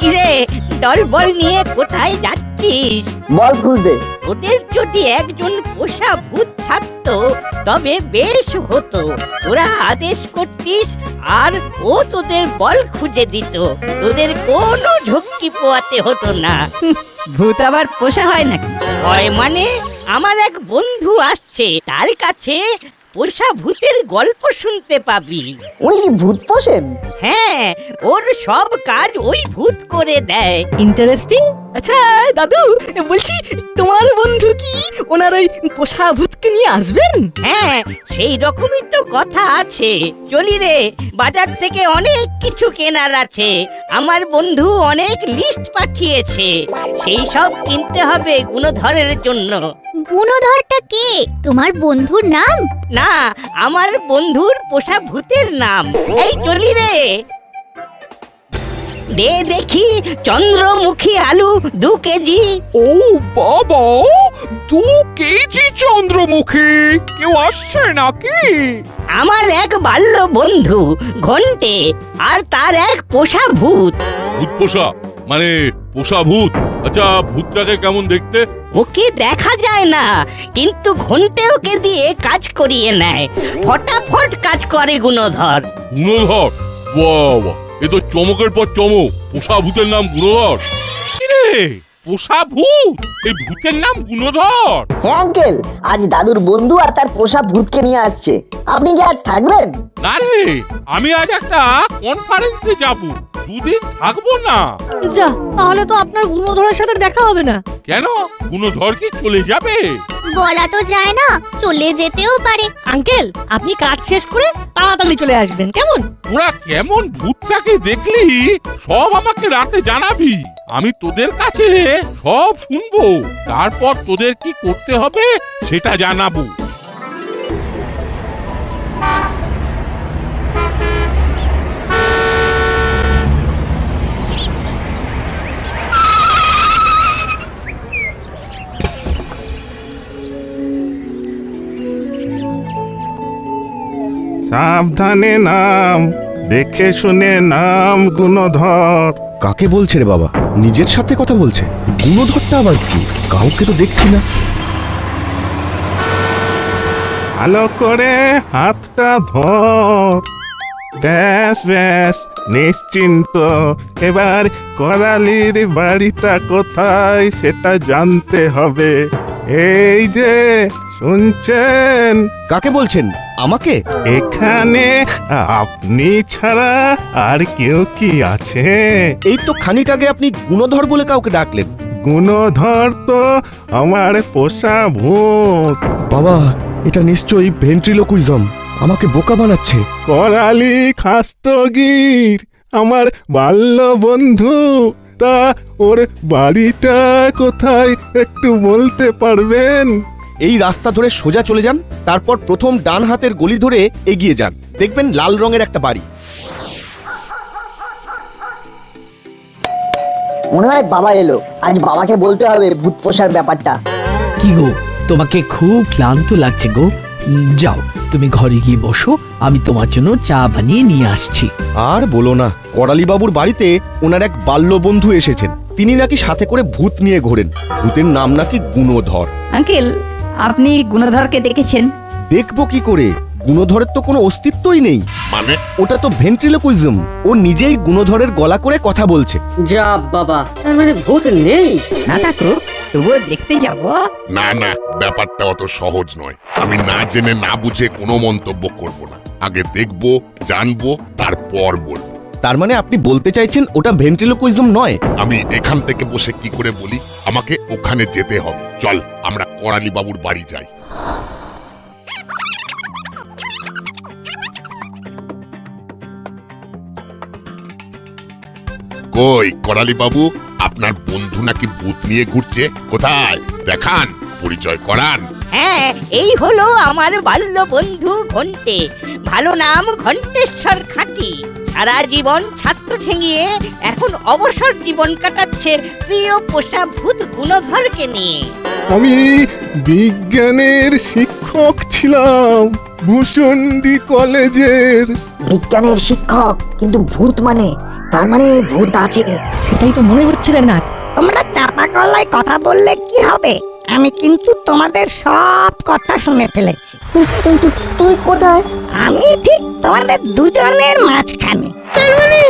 কিরে দল বল নিয়ে কোথায় যাচ্ছিস? বল খুঁজতে। ওদের যদি একজন পোষা ভূত থাকতো তবে বেশ হতো। তোরা আদেশ করতিস আর ও তোদের বল খুঁজে দিত। তোদের কোনো ঝক্কি পোয়াতে হতো না। ভূত আবার পোষা হয় নাকি? হয় মানে আমার এক বন্ধু আসছে তার কাছে পোষা ভূতের গল্প শুনতে পাবি। উনি কি ভূত পোষেন? হ্যাঁ ওর সব কাজ ওই ভূত করে দেয়। ইন্টারেস্টিং আচ্ছা দাদু বলছি তোমার বন্ধু কি ওনার ওই পোষা ভূতকে নিয়ে আসবেন? হ্যাঁ সেই রকমই তো কথা আছে। চলি রে বাজার থেকে অনেক কিছু কেনার আছে। আমার বন্ধু অনেক লিস্ট পাঠিয়েছে। সেই সব কিনতে হবে গুণধরের জন্য। গুণধরটা কে? তোমার বন্ধুর নাম? না আমার বন্ধুর পোষা ভূতের নাম। এই চলি রে। দে দেখি চন্দ্রমুখী আলু দু কেজি। ও বাবা দু কেজি চন্দ্রমুখী। কেউ আসছে নাকি? আমার এক বাল্য বন্ধু ঘন্টে আর তার এক পোষা ভূত। ভূত পোষা? মানে পোষা ভূত? আচ্ছা ভূতটাকে কেমন দেখতে? ওকে দেখা যায় না কিন্তু ঘন্টে ওকে দিয়ে কাজ করিয়ে নেয়। ফটাফট কাজ করে গুণধর। গুণধর? বাবা এ তো চমকের পর চমক। পোষা ভূতের নাম গুণধর। রে পোষা ভূত? এই ভূতের নাম গুণধর। হ্যাঁ আঙ্কেল আজ দাদুর বন্ধু আর তার পোষা ভূতকে নিয়ে আসছে। আপনি কি আজ থাকবেন? না রে আমি আজ একটা কনফারেন্সে যাব। দুদিন থাকব না। যা তাহলে তো আপনার গুণধরের সাথে দেখা হবে না। কেন? গুণধর কি চলে যাবে? বলা তো যায় না চলে যেতেও পারে। আঙ্কেল আপনি কাজ শেষ করে তাড়াতাড়ি চলে আসবেন কেমন? তোরা কেমন ভূতটাকে দেখলি সব আমাকে রাতে জানাবি। আমি তোদের কাছে সব শুনব তারপর তোদের কি করতে হবে সেটা জানাব। সাবধানে নাম দেখে শুনে নাম গুণধর। কাকে বলছে রে বাবা? নিজের সাথে কথা বলছে। গুণধরটা আবার কি? কাউকে তো দেখছি না। ভালো করে হাতটা ধর। ব্যাস ব্যাস নিশ্চিন্ত। এবার করালির বাড়িটা কোথায় সেটা জানতে হবে। এই যে শুনছেন? কাকে বলছেন? আমাকে? এখানে আপনি ছাড়া আর কেউ কি আছে? এই তো খানিক আগে আপনি গুণধর বলে কাউকে ডাকলেন। গুণধর তো আমার পোষা ভূত। বাবা এটা নিশ্চয়ই ভেন্ট্রিলোকুইজম। আমাকে বোকা বানাচ্ছে। করালি খাস্তগির আমার বাল্য বন্ধু তা ওর বাড়িটা কোথায় একটু বলতে পারবেন? এই রাস্তা ধরে সোজা চলে যান তারপর প্রথম ডান হাতের গলি ধরে এগিয়ে যান। দেখবেন লাল রঙের একটা বাড়ি। মনে হয় বাবা এলো। আজ বাবাকে বলতে হবে ভূত পোষার ব্যাপারটা। কি গো? তোমাকে খুব ক্লান্ত লাগছে গো। উম, যাও তুমি ঘরে গিয়ে বসো। আমি তোমার জন্য চা বানিয়ে নিয়ে আসছি। আর বলো না করালি বাবুর বাড়িতে ওনার এক বাল্য বন্ধু এসেছেন। তিনি নাকি সাথে করে ভূত নিয়ে ঘোরেন। ভূতের নাম নাকি গুণধর। আঙ্কেল আপনি গুণধরকে দেখেছেন দেখব কি করে? গুণধরের তো কোনো অস্তিত্বই নেই। মানে? ওটা তো ভেন্ট্রিলোকুইজম। ও নিজেই গুণধরের গলা করে কথা বলছে। যা বাবা তার মানে ভূত নেই? না থাকুক তবুও দেখতে যাব। না না ব্যাপারটা অত সহজ নয়। আমি না জেনে না বুঝে কোনো মন্তব্য করব না। আগে দেখব জানব তারপর বলব। তার মানে আপনি বলতে চাইছেন ওটা ভেন্ট্রিলোকুইজম নয়? আমি এখান থেকে বসে কি করে বলি? আমাকে ওখানে যেতে হবে। চল, আমরা করালি বাবুর বাড়ি যাই। কই করালি বাবু আপনার বন্ধু নাকি ভূত নিয়ে ঘুরছে? কোথায়? দেখান। পরিচয় করান। হ্যাঁ এই হলো আমার বাল্য বন্ধু ঘন্টে। ভালো নাম ঘন্টেশ্বর খাঁটি। সারা জীবন ছাত্র ঠেঙিয়ে এখন অবসর জীবন কাটাচ্ছে প্রিয় পোষা ভূত গুণধরকে নিয়ে। আমি বিজ্ঞানের শিক্ষক ছিলাম ভূষণ্ডি কলেজের। বিজ্ঞানের শিক্ষক কিন্তু ভূত মানে? তার মানে ভূত আছে। সেটাই তো মনে হচ্ছে রে নাট তোমরা চাপা গলায় কথা বললে কি হবে? আমি কিন্তু তোমাদের সব কথা শুনে ফেলেছি। কিন্তু তুই কোথায়? আমি ঠিক তোমাদের দুজনের মাঝখানে। তার মানে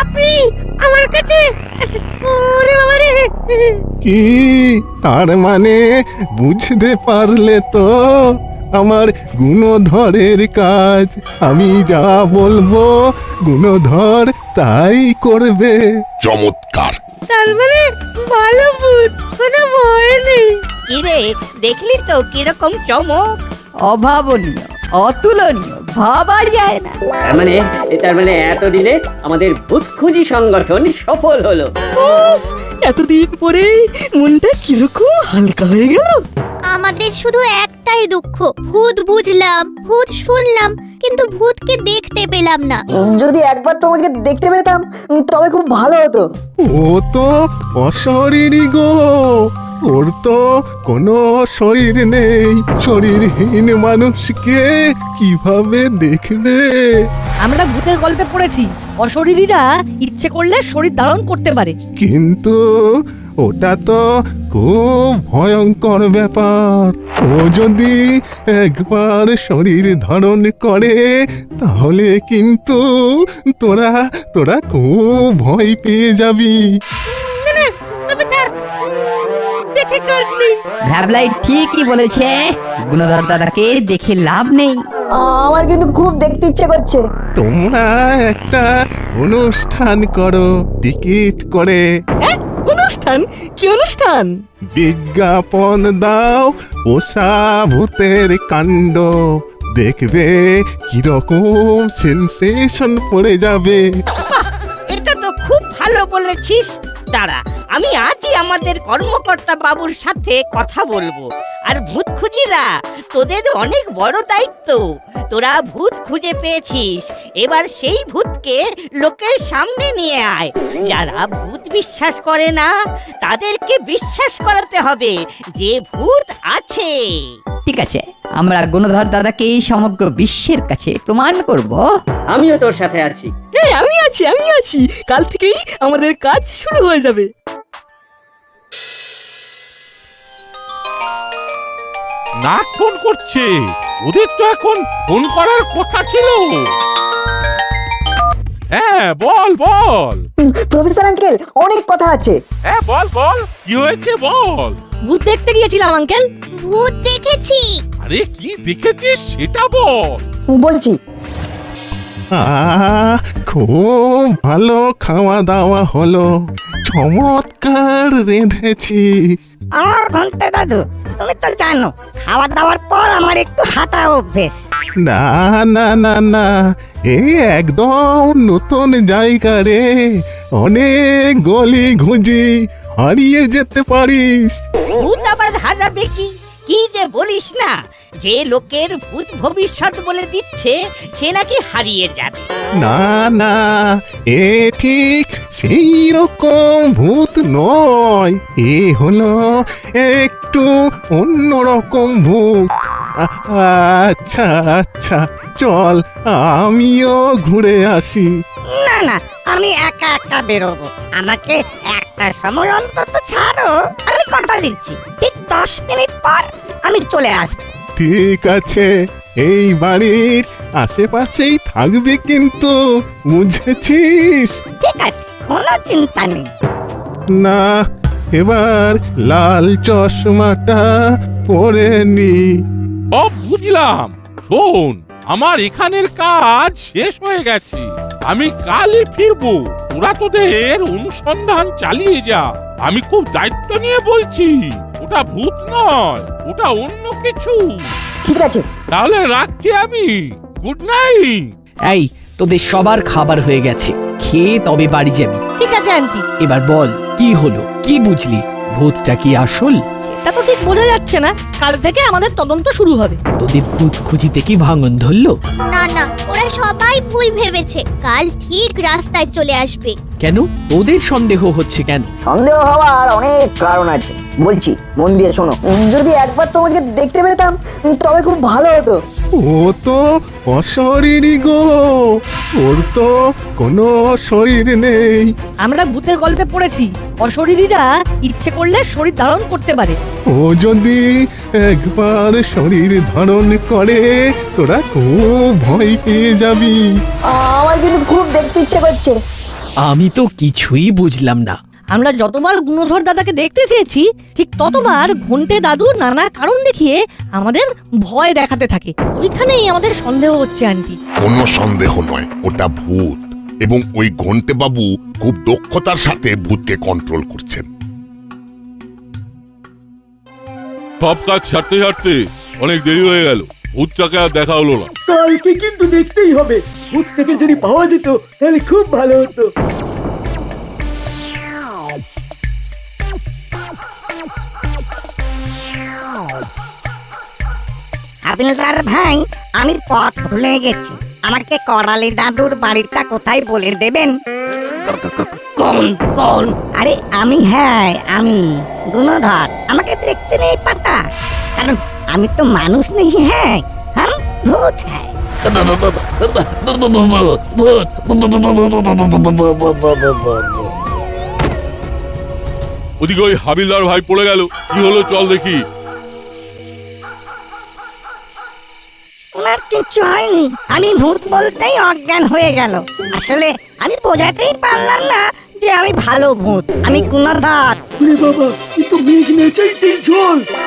আপনি আমার কাছে? ওরে বাবা রে। কি? তার মানে বুঝতে পারলে তো আমার গুণধরের কাজ। আমি যা বলব গুণধর তাই করবে। চমৎকার। তার মানে ভালো ভূত কোনো ভয় নেই কিরে দেখলি তো কীরকম চমক। অভাবনীয় অতুলনীয় ভাবা যায় না। তার মানে তার মানে এতদিনে আমাদের ভূত খুঁজি সংগঠন সফল হলো। এতদিন পরে মনটা কীরকম হালকা হয়ে গেল। আমাদের শুধু একটাই দুঃখ ভূত বুঝলাম ভূত শুনলাম কিন্তু ভূতকে দেখতে পেলাম না। যদি একবার তোমাকে দেখতে পেতাম তবে খুব ভালো হতো। ও তো অশরীরই গো। ওর তো কোনো শরীর নেই। শরীরহীন মানুষকে কীভাবে দেখবে? আমরা ভূতের গল্পে পড়েছি। অশরীরীরা ইচ্ছে করলে শরীর ধারণ করতে পারে। কিন্তু ওটা তো খুব ভয়ঙ্কর ব্যাপার। ও যদি একবার শরীর ধারণ করে তাহলে কিন্তু তোরা তোরা খুব ভয় পেয়ে যাবি। দেখে ভ্যাবলাই ঠিকই বলেছে। গুণধর দাদাকে দেখে লাভ নেই। আমার কিন্তু খুব দেখতে ইচ্ছে করছে। তোমরা একটা অনুষ্ঠান করো টিকিট করে। অনুষ্ঠান? কি অনুষ্ঠান? বিজ্ঞাপন দাও পোষা ভূতের কাণ্ড। দেখবে কীরকম সেন্সেশন পড়ে যাবে। এটা তো খুব ভালো বলেছিস। দাঁড়া আমি আজই আমাদের কর্মকর্তা বাবুর সাথে কথা বলব। আর ভূত খুঁজিরা তোদের অনেক বড় দায়িত্ব। তোরা ভূত খুঁজে পেয়েছিস। এবার সেই ভূতকে লোকের সামনে নিয়ে আয়। যারা ভূত বিশ্বাস করে না তাদেরকে বিশ্বাস করাতে হবে যে ভূত আছে। ঠিক আছে আমরা গুণধর দাদাকে সমগ্র বিশ্বের কাছে প্রমাণ করব। আমিও তোর সাথে আছি। আমি আছি আমি আছি। কাল থেকেই আমাদের কাজ শুরু হয়ে যাবে। না ফোন করছে। ওদের তো এখন ফোন করার কথা ছিল। হ্যাঁ বল বল। প্রফেসর আঙ্কেল অনেক কথা আছে। হ্যাঁ বল বল। কি হয়েছে বল? ভূত দেখতে গিয়েছিলাম আঙ্কেল। ভূত দেখেছি। আরে কি দেখেছিস সেটা বল। বলছি। আহ খুব ভালো খাওয়া দাওয়া হলো। চমৎকার রেঁধেছি আর ঘণ্টা দাদু তুমি তো জানো খাওয়া দাওয়ার পর আমার একটু হাঁটা অভ্যেস। না না না না এই একদম নতুন জায়গা রে। অনেক গলি ঘুঁজি হারিয়ে যেতে পারিস। ভূত আবার হারাবে কি কি যে বলিস না? যে লোকের ভূত ভবিষ্যৎ বলে দিচ্ছে সে নাকি হারিয়ে যাবে। না না এ ঠিক সেই রকম ভূত নয়। এ হলো একটু অন্যরকম ভূত। আচ্ছা আচ্ছা চল আমিও ঘুরে আসি। না না আমি একা একা বেরোবো। আমাকে একটা সময় অন্তত ছাড়ো। আমি কথা দিচ্ছি। ঠিক দশ মিনিট পর আমি চলে আসব। ঠিক আছে এই বাড়ির আশেপাশেই থাকবে কিন্তু বুঝেছিস? ঠিক আছে কোনো চিন্তা নেই। না এবার লাল চশমাটা পরে নি। ও বুঝলাম। শোন আমার এখানের কাজ শেষ হয়ে গেছে। আমি কালই ফিরবো। তোরা তোদের অনুসন্ধান চালিয়ে যা। আমি খুব দায়িত্ব নিয়ে বলছি। ওটা ভূত নয় ওটা অন্য কিছু। ঠিক আছে। তাহলে রাখছি আমি। Good night. এই তোদের সবার খাবার হয়ে গেছে। খেয়ে তবে বাড়ি যাবি। ঠিক আছে আন্টি। এবার বল কি হলো? কি বুঝলি? ভূতটা কি আসল? সেটা তো ঠিক বোঝা যাচ্ছে না কাল থেকে আমাদের তদন্ত শুরু হবে। তোদের ভূত খুঁজিতে কি ভাঙন ধরলো? না না ওরা সবাই ভুল ভেবেছে। কাল ঠিক রাস্তায় চলে আসবে। কেন? ওদের সন্দেহ হচ্ছে কেন? সন্দেহ হওয়ার অনেক কারণ আছে। বলছি মন দিয়ে শোনো। উম, যদি একবার তোমাকে দেখতে পেতাম তবে খুব ভালো হতো। ও তো অশরীরই গো। ওর তো কোনো শরীর নেই। আমরা ভূতের গল্পে পড়েছি অশরীরীরা ইচ্ছে করলে শরীর ধারণ করতে পারে। ও যদি একবার শরীর ধারণ করে তোরা খুব ভয় পেয়ে যাবি। আমার কিন্তু খুব দেখতে ইচ্ছে করছে। আমি তো কিছুই বুঝলাম না। আমরা যতবার গুণধর দাদাকে দেখতে চেয়েছি ঠিক ততবার ঘন্টে দাদু নানা কারণ দেখিয়ে আমাদের ভয় দেখাতে থাকে। ওইখানেই আমাদের সন্দেহ হচ্ছে আন্টি। কোনো সন্দেহ নয় ওটা ভূত। এবং ওই ঘন্টে বাবু খুব দক্ষতার সাথে ভূতকে কন্ট্রোল করছেন। সব কাজ ছাড়তে ছাড়তে অনেক দেরি হয়ে গেল। ভূতটাকে আর দেখা হলো না। কালকে কিন্তু দেখতেই হবে। ভূত থেকে যদি পাওয়া যেত তাহলে খুব ভালো হতো। হাবিলদার ভাই আমি পথ ভুলে গেছি। আমাকে করালি দাদুর বাড়িটা কোথায় বলে দেবেন? কোন কোন? আরে আমি হ্যাঁ আমি। গুণধর আমাকে দেখতে নেই কারণ আমি তো মানুষ নেই হ্যাঁ? হ্যাঁ ভূত হ্যাঁ? ওদিকে ওই হাবিলদার ভাই পড়ে গেল। কি হলো চল দেখি। ওনার কিচ্ছু হয়নি। আমি ভূত বলতেই অজ্ঞান হয়ে গেল। আসলে আমি বোঝাতেই পারলাম না যে আমি ভালো ভূত আমি গুণধর।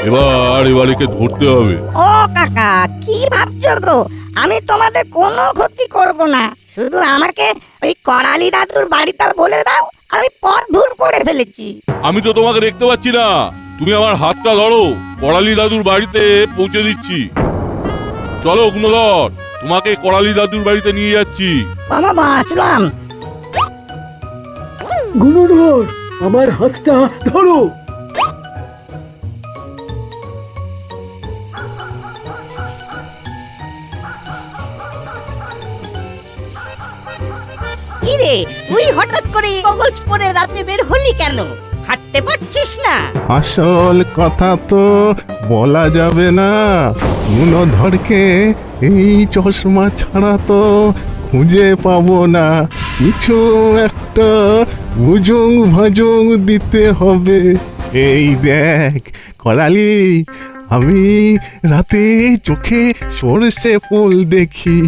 এবার এবারেকে ধরতে হবে। ও কাকা কি ভাবছ গো? আমি তোমাদের কোনো ক্ষতি করব না। শুধু আমাকে ওই করালি দাদুর বাড়িটা বলে দাও আমি পথ ভুল করে ফেলেছি। আমি তো তোমাকে দেখতে পাচ্ছি না। তুমি আমার হাতটা ধরো করালি দাদুর বাড়িতে পৌঁছে দিচ্ছি। চলো গুণধর তোমাকে করালি দাদুর বাড়িতে নিয়ে যাচ্ছি। বাবা বাঁচলাম। গুণধর আমার হাতটা ধরো। কি রে তুই হঠাৎ করে পরে রাতে বের হলি কেন? হাঁটতে পারছিস না। আসল কথা তো বলা যাবে না। গুণধরকে এই চশমা ছাড়া তো খুঁজে পাবো না। কিছু একটা ভুজুং ভাজুং দিতে হবে। এই দেখ করালি আমি রাতে চোখে সর্ষে ফুল দেখি।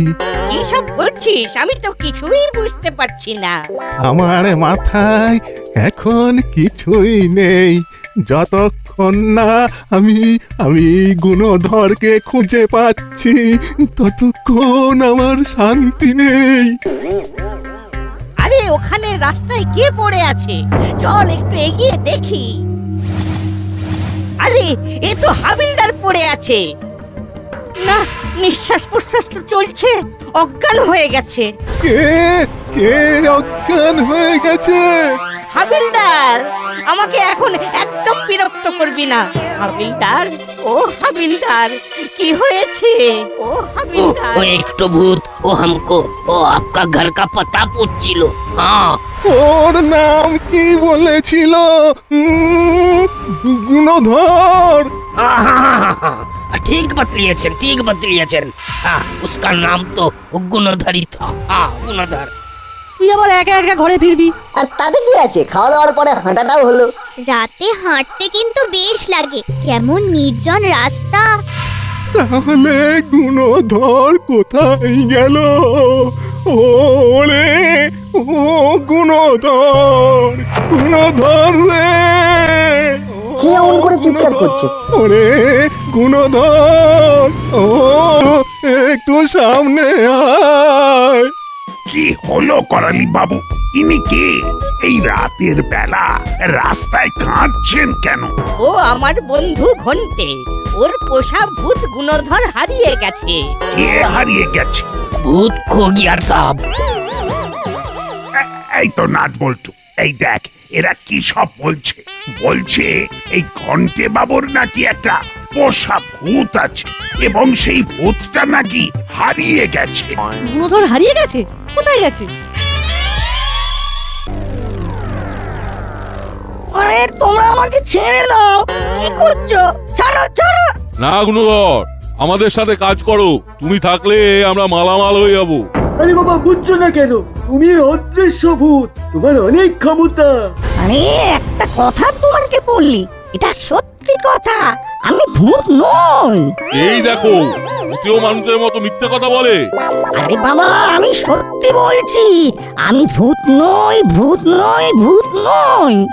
কি সব বলছিস? আমি তো কিছুই বুঝতে পারছি না। আমার মাথায় এখন কিছুই নেই। যতক্ষণ না আমি আমি গুণধরকে খুঁজে পাচ্ছি ততক্ষণ আমার শান্তি নেই। ওখানে রাস্তায় কে পড়ে আছে? চল একটু এগিয়ে দেখি। আরে এ তো হাবিলদার পড়ে আছে। না নিঃশ্বাস প্রশ্বাস তো চলছে অজ্ঞান হয়ে গেছে। কে? কে অজ্ঞান হয়ে গেছে? হাবিলদার আমাকে এখন একদম বিরক্ত করবি না। হাবিলদার ও হাবিলদার কি হয়েছে? ও হাবিলদার ও, ও ভূত ও भूत वो हमको वो आपका घर का पता पूछ ওর নাম কি বলেছিল? গুণধর। ঠিক बतलिएছেন ঠিক बतलिएছেন उसका नाम तो गुणधरी था हां गुणधर তুই আবার একা একা ঘরে ফিরবি। আর তাতে কি আছে? খাওয়া দাওয়ার পরে হাঁটাটাও হলো। রাতে হাঁটতে কিন্তু বেশ লাগে। কেমন নির্জন রাস্তা। তাহলে গুণধর কোথায় গেল? ওরে ও গুণধর গুণধর রে। কি এমন করে চিৎকার করছে? ওরে গুণধর ও একটু সামনে আয়। কি হলো করালি বাবু? ইনি কে? এই রাতের বেলা রাস্তায় কাঁদছেন কেন? ও আমার বন্ধু ঘন্টে। ওর পোষা ভূত গুণধর হারিয়ে গেছে। কে হারিয়ে গেছে? ভূত খগিয়ার সাপ। এই তো নাট বলতো এই দেখ এরা কি সব বলছে? বলছে এই ঘন্টে বাবুর নাকি একটা পোষা ভূত আছে এবং সেই ভূতটা নাকি হারিয়ে গেছে। গুণধর হারিয়ে গেছে? কোথায় গেছে? আরে তোমরা আমাকে ছেড়ে দাও। কি করছ? ছাড়ো ছাড়ো। না গুণধর আমাদের সাথে কাজ করো। তুমি থাকলে আমরা মালামাল হয়ে যাব। আরে বাবা বুঝছ না কেন? তুমি অদৃশ্য ভূত তোমার অনেক ক্ষমতা। আরে একটা কথা তোমাকে বললি। এটা সত্যি কথা। আমি ভূত নই। এই দেখো ভূতেও মানুষের মতো মিথ্যে কথা বলে। আরে বাবা আমি সত্যি বলছি আমি ভূত নই ভূত নই ভূত নই।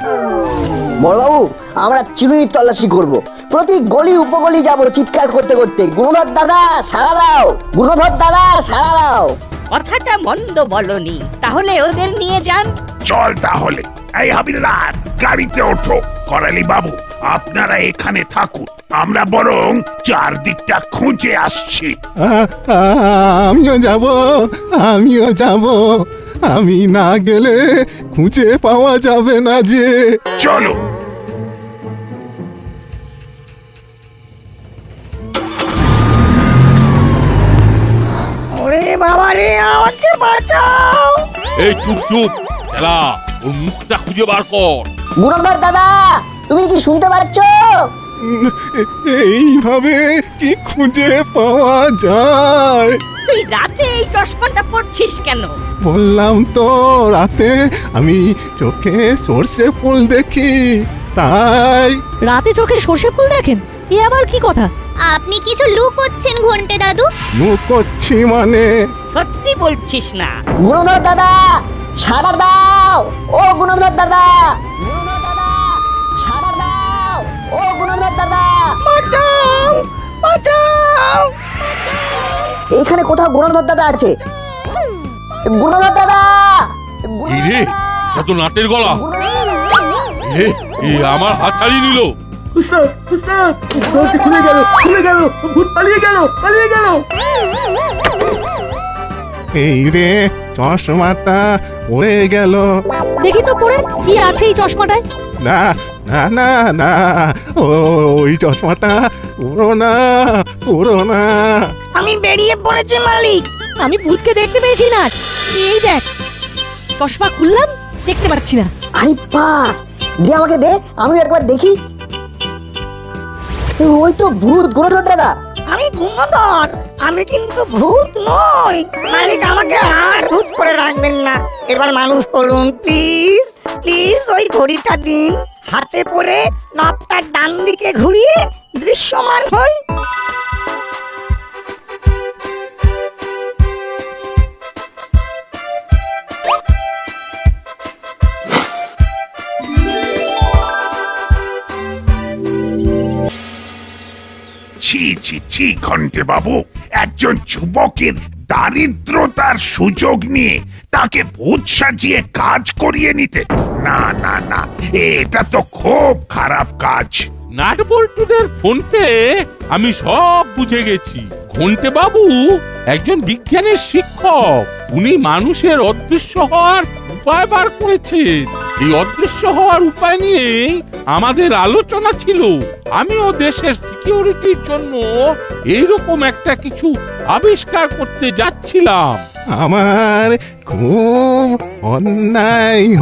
বড়বাবু আমরা চিরুনির তল্লাশি করব। প্রতি গলি উপগলি যাব চিৎকার করতে করতে। গুণধর দাদা সারা দাও। গুণধর দাদা সারা দাও। কথাটা মন্দ বলনি। তাহলে ওদের নিয়ে যান। চল তাহলে। এই হাবিলদার গাড়িতে ওঠো। করালি বাবু আপনারা এখানে থাকুন। আমরা বরং চারদিকটা খুঁজে আসছি। আ- আ- আমিও যাব আমিও যাব। আমি না গেলে খুঁজে পাওয়া যাবে না যে। চলো। ওরে বাবা রে আমাকে বাঁচাও। এই চুপ চুপ। এলা ওর মুখটা খুঁজে বার কর। গুণধর দাদা তুমি কি শুনতে পাচ্ছ এইভাবে কি খুঁজে পাওয়া যায়? তুই রাতে এই চশমাটা পড়ছিস কেন? বললাম তো রাতে আমি চোখে সর্ষে ফুল দেখি তাই। রাতে চোখে সর্ষে ফুল দেখেন? এ আবার কি কথা? আপনি কিছু লুকোচ্ছেন ঘন্টে দাদু। করছি মানে? সত্যি বলছিস না। গুণধর দাদা সারা দাও। ও গুণধর দাদা। সারা দাও। ও গুণধর দাদা। বাঁচাও বাঁচাও এইখানে কোথাও গুণধর দাদা আছে? গুণধর দাদা গুণধর এই রে দাদা! কত নাটের গলা। গুণধর এ এ আমার হাত ছাড়িয়ে নিল। উস্তাদ উস্তাদ দরজা খুলে গেল খুলে গেল। ভূত পালিয়ে গেল পালিয়ে গেল। এই রে চশমাটা পড়ে গেল। দেখি তো পরে কি আছে এই চশমাটায়? না না না না ও ওই চশমাটা পুরো না পুরো না। আমি বেরিয়ে পড়েছি মালিক। আমি ভূতকে দেখতে পেয়েছি না। এই দেখ চশমা খুললাম দেখতে পাচ্ছি না। আরে পাস দিয়ে আমাকে দে আমি একবার দেখি। ওই তো ভূত দাদা আমি গুণধর। আমি কিন্তু ভূত নই। মালিক আমাকে আর ভূত করে রাখবেন না। এবার মানুষ করুন প্লিজ প্লিজ ওই ঘড়িটা দিন। হাতে পরে নবটার ডান দিকে ঘুরিয়ে দৃশ্যমান হই। ছি ছি ঘন্টে বাবু। একজন যুবকের দারিদ্রতার সুযোগ নিয়ে তাকে ভূত সাজিয়ে কাজ করিয়ে নিতে। না না না, এটা তো খুব খারাপ কাজ। নাট বল্টুদের ফোন পেয়ে আমি সব বুঝে গেছি। ঘন্টে বাবু একজন বিজ্ঞানের শিক্ষক। উনি মানুষের অদৃশ্য হওয়ার উপায় বার করেছেন। এই অদৃশ্য হওয়ার উপায় নিয়ে আমাদের আলোচনা ছিল। আমিও দেশের সিকিউরিটির জন্য এইরকম একটা কিছু আবিষ্কার করতে যাচ্ছিলাম। আমার খুব অন্যায়